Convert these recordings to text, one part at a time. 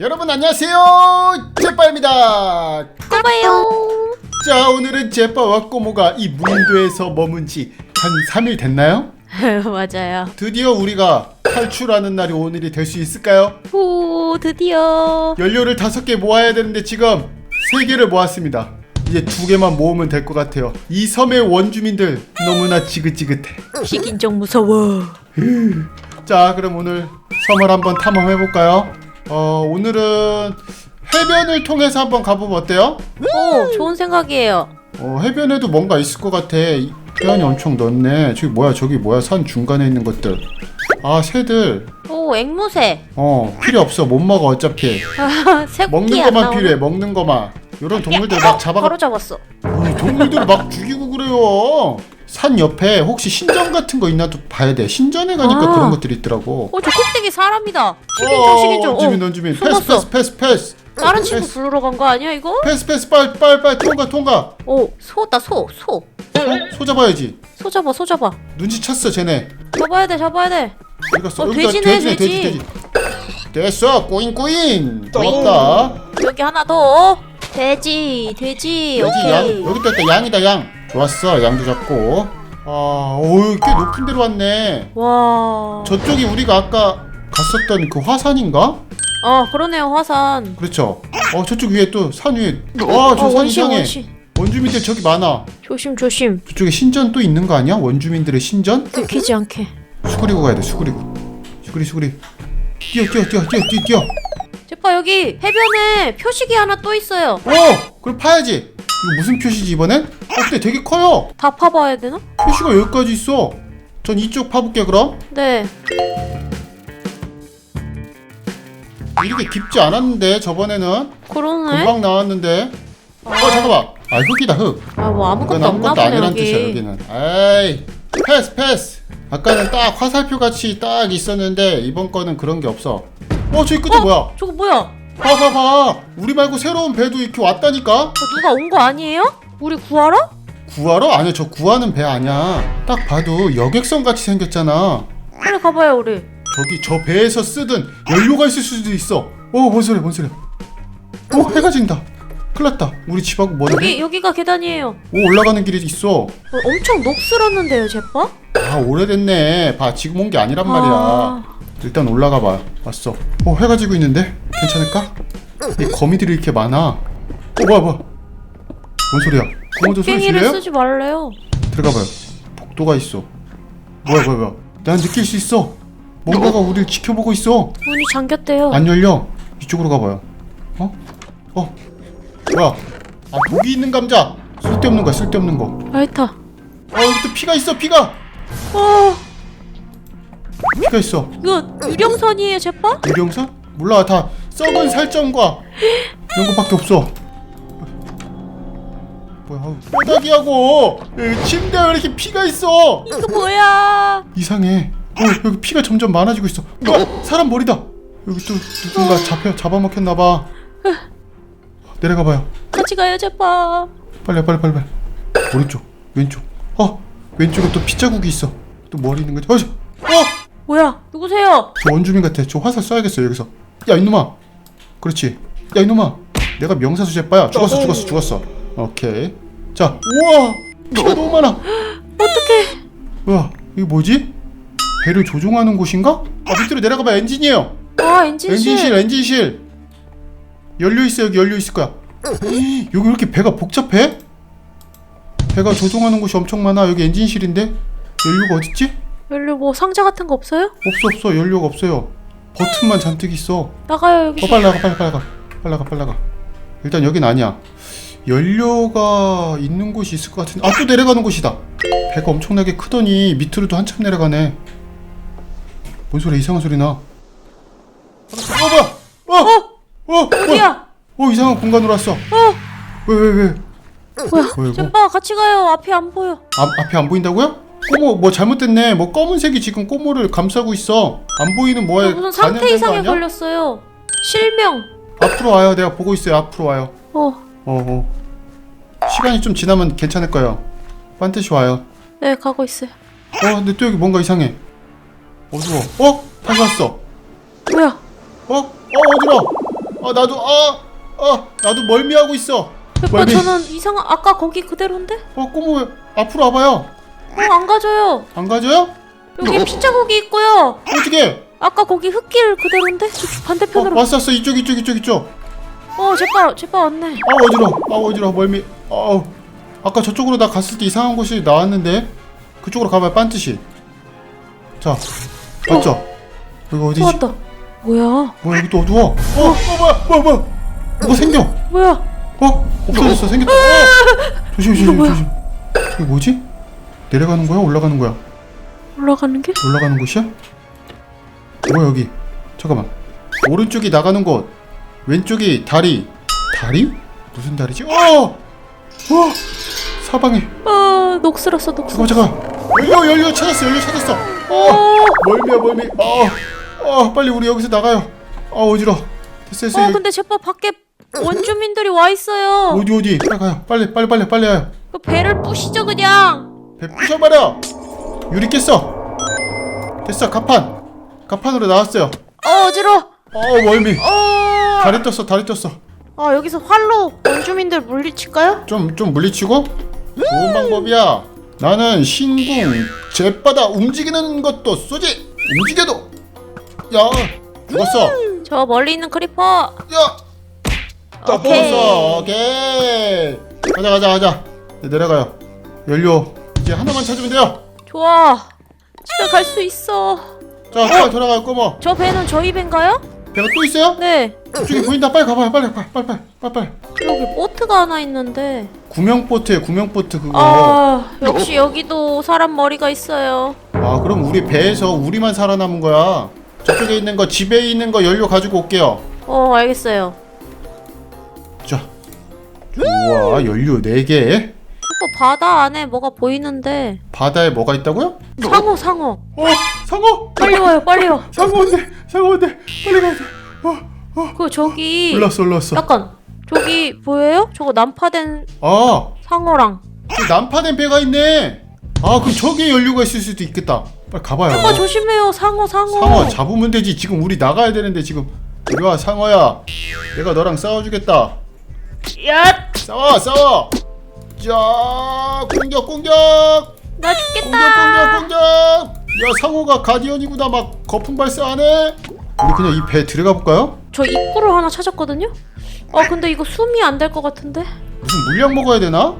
여러분 안녕하세요 제빠입니다 짜봐요. 자 오늘은 제빠와 꼬모가 이 무인도에서 머문 지 한 3일 됐나요? 맞아요. 드디어 우리가 탈출하는 날이 오늘이 될 수 있을까요? 오 드디어. 연료를 다섯 개 모아야 되는데 지금 세 개를 모았습니다 이제 두 개만 모으면 될 것 같아요 이 섬의 원주민들 너무나 지긋지긋해 식인종 무서워. 자 그럼 오늘 섬을 한번 탐험해볼까요? 어 오늘은 해변을 통해서 한번 가보면 어때요? 오 좋은 생각이에요. 어, 해변에도 뭔가 있을 것 같아. 이 해안이 엄청 넓네. 저기 뭐야? 저기 뭐야? 산 중간에 있는 것들. 아, 새들. 오 앵무새. 어, 필요 없어. 못 먹어 어차피. 아, 새끼 먹는 안 것만. 필요해. 먹는 것만. 이런 동물들 막 잡아가. 바로 잡았어. 어, 동물들 막 죽이고 그래요. 산 옆에 혹시 신전 같은 거 있나 또 봐야 돼. 신전에 가니까 아. 그런 것들이 있더라고. 오저 꼭대기 사람이다. 식인종 어, 식인종. 원주민 어, 원주민. 패스 숨었어. 패스 패스 패스. 다른 친구 패스. 부르러 간 거 아니야 이거? 패스 패스 빨리 빨리 빨리 통과 통과. 오 소다 소 소. 어? 소 잡아야지. 소 잡아 소 잡아. 눈치챘어 쟤네. 잡아야 돼 잡아야 돼. 어디 갔어? 어, 여기다 돼지네, 돼지네, 돼지, 돼지. 돼지. 됐어, 꼬인 꼬인. 고맙다. 여기 하나 더. 돼지 돼지. 돼지 오케이. 양 여기 또 있다. 양이다 양. 좋았어, 양도 잡고. 아, 오, 꽤 높은 데로 왔네. 와. 저쪽이 우리가 아까 갔었던 그 화산인가? 어 그러네요 화산. 그렇죠. 어, 저쪽 위에 또 산 위에. 와, 저 어, 산 원신 이상해. 원신. 원주민들 저기 많아. 조심 조심. 저쪽에 신전 또 있는 거 아니야? 원주민들의 신전? 들키지 않게. 수그리고 가야 돼. 수그리고. 수그리 수그리. 뛰어 뛰어 뛰어 뛰어 뛰어 뛰어. 제빠 여기 해변에 표식이 하나 또 있어요. 오! 그럼 파야지. 이거 무슨 표시지 이번엔? 어, 근데 되게 커요. 다 파봐야 되나? 표시가 여기까지 있어. 전 이쪽 파볼게 그럼. 네. 이렇게 깊지 않았는데 저번에는 그러네. 금방 나왔는데. 어 잠깐만. 아 흙이다 흙. 아뭐 아무것도 없나 아무것도 보네 아니란 여기. 뜻이야 여기는. 에이 패스 패스. 아까는 딱 화살표 같이 딱 있었는데 이번 거는 그런 게 없어. 어 저기 끝에 어? 뭐야? 저거 뭐야? 어, 봐봐 봐. 우리 말고 새로운 배도 이렇게 왔다니까. 누가 온 거 아니에요? 우리 구하러? 구하러? 아니야 저 구하는 배 아니야. 딱 봐도 여객선 같이 생겼잖아. 빨리 가봐요 우리. 저기 저 배에서 쓰던 연료가 있을 수도 있어. 어, 뭔 소리야, 뭔 소리야. 어, 해가 진다. 큰일 났다. 우리 집하고? 여기 여기가 계단이에요. 오, 올라가는 길이 있어. 어, 엄청 녹슬었는데요 제빠? 아, 오래됐네. 봐, 지금 온 게 아니란 말이야. 아, 일단 올라가 봐. 왔어. 어, 해가 지고 있는데? 괜찮을까? 이 거미들이 이렇게 많아. 어, 뭐야, 뭐야. 뭔 소리야? 고모도 소리 깽이를 질래요? 쓰지 말래요. 들어가 봐요. 복도가 있어. 뭐야, 뭐야, 뭐야. 난 느낄 수 있어. 뭔가가 우리를 지켜보고 있어. 문이 잠겼대요. 안 열려. 이쪽으로 가봐요. 어? 어? 뭐야? 아 독이 있는 감자. 쓸데없는 거야 쓸데없는 거. 라이터. 아 여기 또 피가 있어 피가. 어 피가 있어. 이거 유령선이에요 제빠? 유령선? 몰라 다 썩은 살점과 이런 것밖에 없어. 뭐야? 아우, 뼈다귀하고 침대에 왜 이렇게 피가 있어? 이거 뭐야? 이상해. 어 여기 피가 점점 많아지고 있어. 어, 사람 머리다. 여기 또 누군가 잡혀 잡아먹혔나 봐. 내려가 봐요. 같이 가요 제빠. 빨리 빨리 빨리 빨리 오른쪽 왼쪽 어 왼쪽에 또 핏자국이 있어 또 머리 있는 거지 어, 저- 어! 뭐야? 누구세요? 저 원주민 같아. 저 화살 쏴야겠어 여기서. 야 이놈아! 그렇지. 야 이놈아! 내가 명사수 제빠야. 죽었어 죽었어 죽었어. 오케이. 자. 우와! 피가 너무 많아. 어떡해? 뭐야 이게 뭐지? 배를 조종하는 곳인가? 아 밑으로 내려가봐. 엔진이에요. 아 엔진실. 엔진실 엔진실. 연료 있어 여기 연료 있을 거야. 여기 왜 이렇게 배가 복잡해? 배가 조종하는 곳이 엄청 많아. 여기 엔진실인데. 연료가 어딨지? 연료 뭐 상자 같은 거 없어요? 없어 없어 연료가 없어요 버튼만 잔뜩 있어 나가요 여기. 어 빨리 나가 빨리 빨리 가 빨리 나가 빨리 나가 일단 여긴 아니야 연료가 있는 곳이 있을 것 같은데 아 또 내려가는 곳이다 배가 엄청나게 크더니 밑으로도 한참 내려가네 뭔 소리야 이상한 소리 나 어, 뭐야 어! 어! 어! 어디야? 어 이상한 공간으로 왔어 어 왜 왜 왜? 뭐야? 뭐야, 이거? 같이 가요. 앞이 안 보여. 앞, 앞이 안 보인다고요? 꼬모 뭐 잘못됐네 뭐 검은색이 지금 꼬모를 감싸고 있어 안 보이는 뭐에 무슨 상태 감염된 거 이상에 아니야? 걸렸어요. 실명. 앞으로 와요 내가 보고 있어요 앞으로 와요 어. 어어 시간이 좀 지나면 괜찮을 거예요 반드시 와요 네 가고 있어요. 어 근데 또 여기 뭔가 이상해 어두워 어? 다시 왔어 뭐야? 어? 어 어디로 아 나도 아, 아 나도 멀미하고 있어. 페퍼 멀미. 저는 이상 아까 거기 그대로인데? 어 꼬모 앞으로 와봐요. 어 안 가져요. 안 가져요? 여기 피자국이 있고요. 어떻게? 아까 거기 흙길 그대로인데? 저쪽 어 반대편으로. 왔어 왔어 이쪽 이쪽 이쪽 이쪽. 어, 제빠 제빠 왔네. 아 어지러. 아 어지러 멀미. 아 아까 저쪽으로 나 갔을 때 이상한 곳이 나왔는데 그쪽으로 가봐요 빤듯이. 자 맞죠? 여기 어디지? 또 왔다. 뭐야? 뭐 여기 또 어두워. 어, 어 뭐야 뭐야 뭐야. 뭐가 생겨. 뭐야? 어 없어졌어 생겼다. 어! 조심 조심 이거 뭐야? 조심. 이게 뭐지? 내려가는 거야 올라가는 거야? 올라가는 길? 올라가는 곳이야? 뭐야 여기? 잠깐만. 오른쪽이 나가는 곳, 왼쪽이 다리. 다리? 무슨 다리지? 어! 어! 사방에. 아, 녹슬었어, 녹슬었어. 잠깐 잠깐. 연료 연료 찾았어 연료 찾았어. 어! 멀미야 멀미. 어! 어 빨리 우리 여기서 나가요. 아 어지러. 됐어 됐어. 어, 여기. 근데 제빠 밖에 원주민들이 와 있어요. 어디 어디? 빨리 가요. 빨리 빨리 빨리 빨리 와요. 그 배를 부시죠 그냥. 배 부셔버려. 유리 깼어. 됐어 가판. 가판으로 나왔어요. 어, 어지러. 어 멀미. 어. 다리 떴어 다리 떴어. 아, 여기서 활로 원주민들 물리칠까요? 좀, 좀 물리치고? 좋은 방법이야. 나는 신궁, jet바다 움직이는 것도 쏘지! 움직여도! 야, 죽었어. 저 멀리 있는 크리퍼. 야! 딱 오케이. 뽑았어. 오케이. 가자, 가자, 가자. 이제 내려가요. 연료. 이제 하나만 찾으면 돼요. 좋아. 집에 갈 수 있어. 자, 빨리 돌아가요, 꼬모. 저 배는 저희 배인가요? 배가 또 있어요? 네. 저기 보인다. 빨리 가봐요. 빨리, 빨리, 빨리, 빨리, 빨리, 빨리. 여기 보트가 하나 있는데. 구명보트에 구명보트 그거. 아, 역시 여기도 사람 머리가 있어요. 아 그럼 우리 배에서 우리만 살아남은 거야 저쪽에 있는 거 집에 있는 거 연료 가지고 올게요 어, 알겠어요. 자 좋아 연료 4개 또 바다 안에 뭐가 보이는데. 바다에 뭐가 있다고요? 상어, 상어. 어 상어? 빨리 와요, 빨리 와. 상어인데 상어인데 빨리 가자 어그 저기 올랐어 올랐어. 약간 저기 보여요? 저거 난파된 아. 상어랑. 그 난파된 배가 있네. 아 그럼 저기에 연료가 있을 수도 있겠다. 빨리 가봐요. 오빠 조심해요, 상어, 상어. 상어 잡으면 되지. 지금 우리 나가야 되는데 지금. 이리 와 상어야. 내가 너랑 싸워주겠다. 야, 싸워 싸워 자 공격 공격 나 공격 죽겠다. 공격 공격 야 상호가 가디언이구나 막 거품 발사하네 우리 그냥 이배 들어가 볼까요? 저 입구를 하나 찾았거든요. 어, 근데 이거 숨이 안 될 것 같은데. 무슨 물약 먹어야 되나?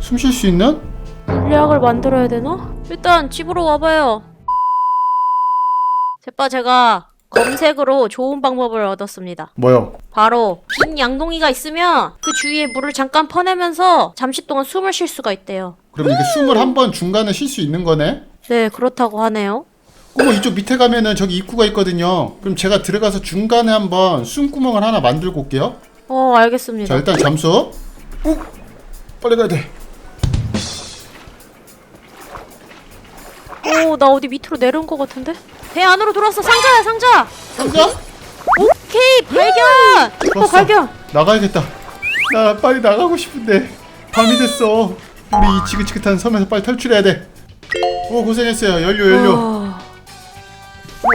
숨 쉴 수 있는? 물약을 만들어야 되나? 일단 집으로 와봐요. 제빠 제가 검색으로 좋은 방법을 얻었습니다. 뭐요? 바로 빈 양동이가 있으면 그 주위에 물을 잠깐 퍼내면서 잠시 동안 숨을 쉴 수가 있대요. 그럼 이게 숨을 한 번 중간에 쉴 수 있는 거네? 네, 그렇다고 하네요. 어머 이쪽 밑에 가면은 저기 입구가 있거든요 그럼 제가 들어가서 중간에 한번 숨구멍을 하나 만들고 올게요 어, 알겠습니다. 자 일단 잠수 욱! 빨리 가야 돼 오, 나 어디 밑으로 내려온 것 같은데? 배 안으로 들어왔어. 상자야, 상자. 상자? 오케이, 발견. 어, 좋았어. 발견. 나가야겠다. 나 빨리 나가고 싶은데 밤이 됐어. 우리 이 지긋지긋한 섬에서 빨리 탈출해야 돼. 오 고생했어요. 연료 연료. 와,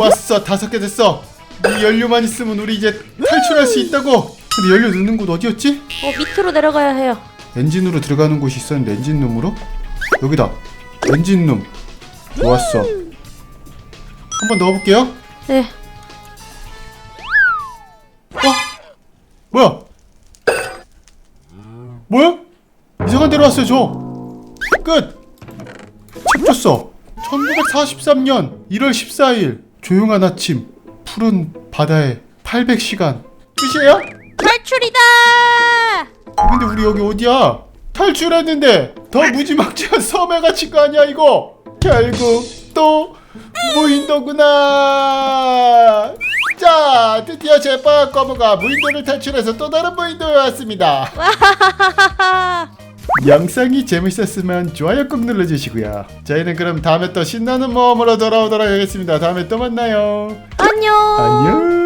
왔어 다섯 개 됐어. 이 연료만 있으면 우리 이제 탈출할 수 있다고. 근데 연료 넣는 곳 어디였지? 어, 밑으로 내려가야 해요. 엔진으로 들어가는 곳이 있었는데 엔진룸으로? 여기다. 엔진룸. 좋았어. 한번 넣어볼게요. 네. 뭐야? 뭐야? 이상한 데로 왔어요 저 끝! 책 줬어 1943년 1월 14일 조용한 아침 푸른 바다에 800시간 끝이에요? 탈출이다! 근데 우리 여기 어디야? 탈출했는데 더 무지막지한 섬에 갇힌 거 아니야 이거 결국 또 무인도구나. 자 드디어 제빵 거무가 무인도를 탈출해서 또 다른 무인도에 왔습니다. 영상이 재밌었으면 좋아요 꼭 눌러주시고요. 저희는 그럼 다음에 또 신나는 모험으로 돌아오도록 하겠습니다. 다음에 또 만나요. 안녕! 안녕